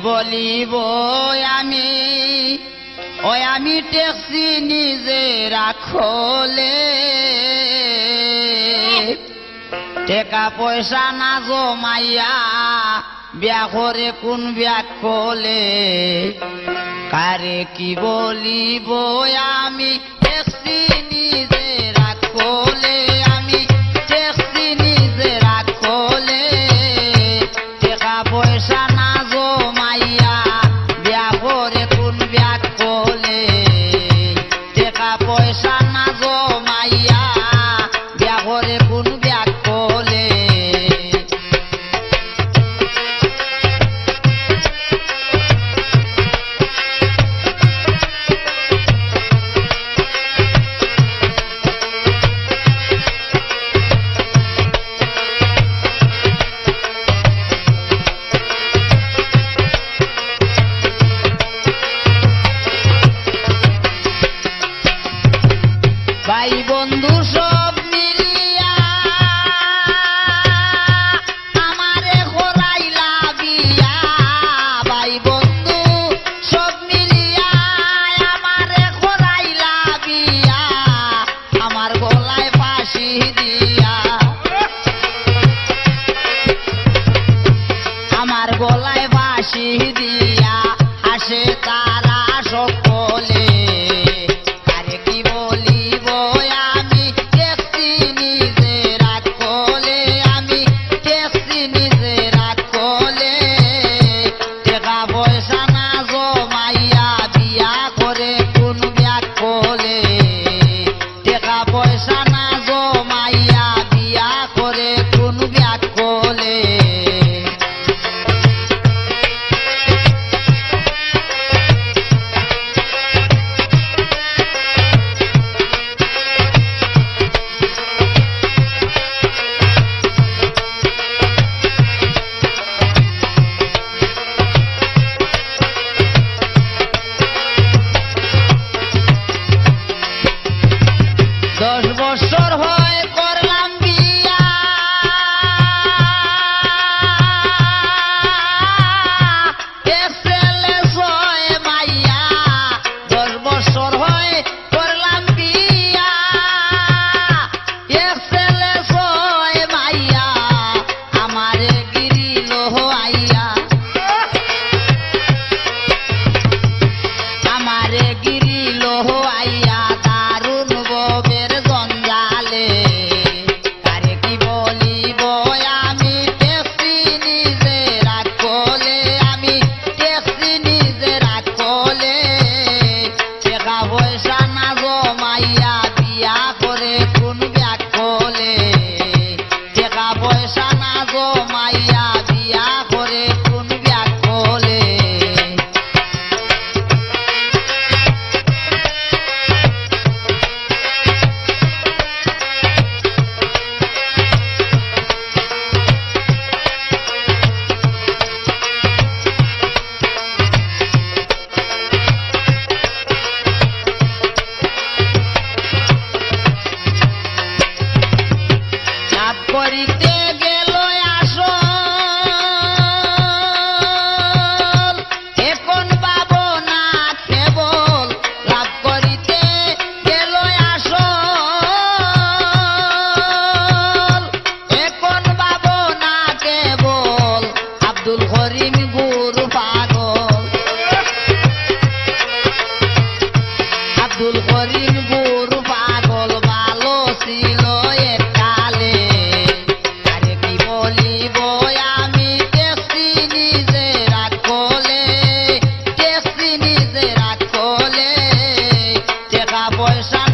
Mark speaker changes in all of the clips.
Speaker 1: বলিব আমি, ওই আমি ট্যাক্সি নিজে রাখলে। টেকা পয়সা না জমাইয়া বিয়া করে কোন বিয়া কলে কারে কি বলিব আমি ট্যাক্সি করিতে I'm a boy.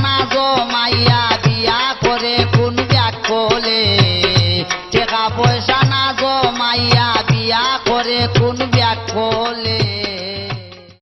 Speaker 1: করে কোন ব্যাগ কলে